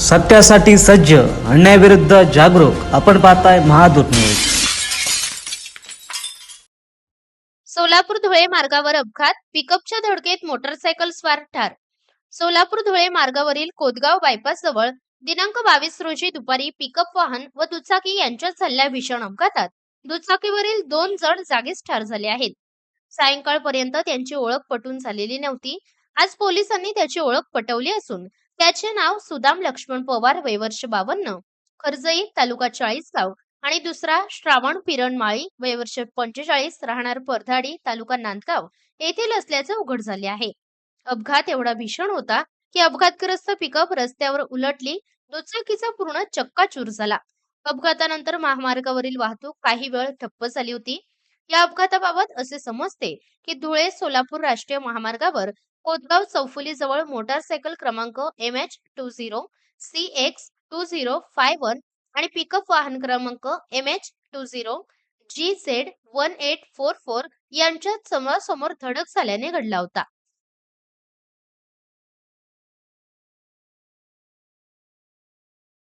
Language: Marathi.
सत्यासाठी सज्ज अन्यायाविरुद्ध जागरूक. आपण पाहताय महादूत न्यूज. सोलापूर धुळे मार्गावर अपघात पिकअपच्या धडकेत मोटरसायकल स्वार ठार. सोलापूर धुळे मार्गावरील कोदगाव बायपास जवळ दिनांक बावीस रोजी दुपारी पिकअप वाहन व दुचाकी यांच्यात झालेल्या भीषण अपघातात दुचाकीवरील दोन जण जागीच ठार झाले आहेत. सायंकाळपर्यंत त्यांची ओळख पटून झालेली नव्हती. आज पोलिसांनी त्याची ओळख पटवली असून त्याचे नाव सुदाम लक्ष्मण पवार वय वर्ष बावन्न खर्जई तालुका चाळीसगाव आणि दुसरा श्रावण पिरणमाळी वय वर्ष पंचेचाळीस राहणार परधाडी तालुका नांदगाव येथील असल्याचे उघड झाले आहे. अपघात एवढा भीषण होता की अपघातग्रस्त पिकअप रस्त्यावर उलटली दुचाकीचा पूर्ण चक्काचूर झाला. अपघातानंतर महामार्गावरील वाहतूक काही वेळ ठप्प झाली होती या अपघाताबाबत असे समजते की धुळे सोलापूर राष्ट्रीय महामार्गावर कोतगाव चौफुली जवळ मोटारसायकल क्रमांक M H two zero C X two zero five one आणि पिकअप वाहन क्रमांक M H two zero G Z one eight four four यांच्यात समोरासमोर धडक झाल्याने घडला होता.